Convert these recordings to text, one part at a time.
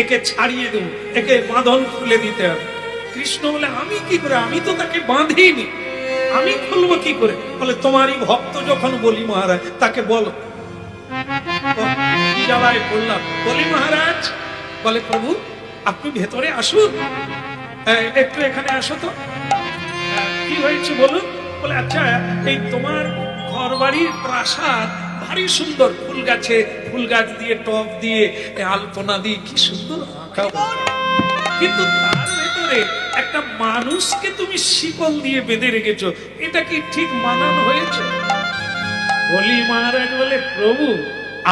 একে ছাড়িয়ে দেবো একে বাঁধন খুলে দিতে হবে। কৃষ্ণ বলে, আমি কি করে? আমি তো তাকে বাঁধিনি। আমি খুলবো কি করে? বলে, তোমারই ভক্ত যখন বলি মহারাজ, তাকে বলো। জ্বালায় বললাম, বলি মহারাজ। বলে, প্রভু, আপনি ভেতরে আসুন। একটু এখানে আসো তো। কি হয়েছে বলুন? বলে আচ্ছা এই তোমার ঘর বাড়ির প্রাসাদ ভারী সুন্দর ফুল গাছে, ফুল গাছ দিয়ে, টব দিয়ে আলপনা দিয়ে কি সুন্দর কিন্তু তার ভেতরে একটা মানুষকে তুমি শিকল দিয়ে বেঁধে রেখেছো, এটা কি ঠিক মানানো হয়েছে? বলি মহারাজ বলে, প্রভু,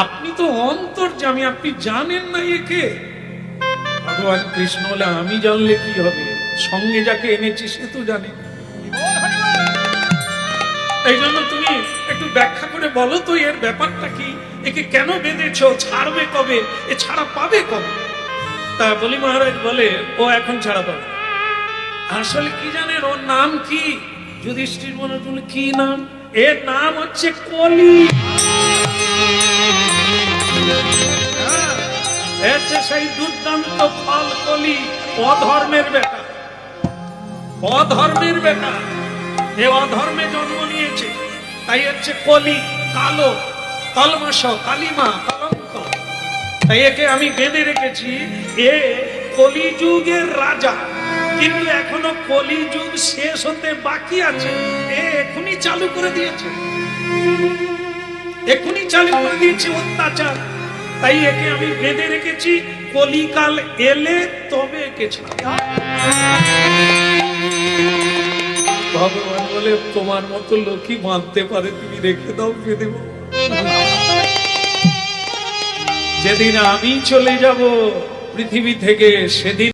আপনি তো অন্তর্জামী আপনি জানেন না একে ভগবান কৃষ্ণ বলে, আমি জানলে কি হবে? সঙ্গে যাকে এনেছি সে তো জানে। এই জন্য তুমি একটু ব্যাখ্যা করে বলো তো এর ব্যাপারটা কি? একে কেন বেঁধেছো? ছাড়বে কবে? এ ছাড়া পাবে কবে? তা বলি মহারাজ বলে ও এখন ছাড়া পাবে আসলে কি জানেন ওর নাম কি? যুধিষ্ঠির মনে কি নাম? এর নাম হচ্ছে কলি। হ্যাঁ, সেই দুর্দান্ত ফল কলি অধর্মের বেটা। অধর্মের বেটা। এ অধর্মে জন্ম নিয়েছে। তাই হচ্ছে কলি, কালো কলমাস কালিমা, কলঙ্ক। তাই একে আমি বেঁধে রেখেছি। এ কলিযুগের রাজা। কিন্তু এখনও কলিযুগ শেষ হতে বাকি আছে। এ এখনই চালু করে দিয়েছে। এখনই চালু করে দিয়েছে অত্যাচার। তাই একে আমি বেঁধে রেখেছি। কলিকাল এলে তবে একে ভগবান বলে তোমার মতো লোকই মানতে পারে, তুমি রেখে দাও বেঁধে যেদিন আমি চলে যাব, পৃথিবী থেকে সেদিন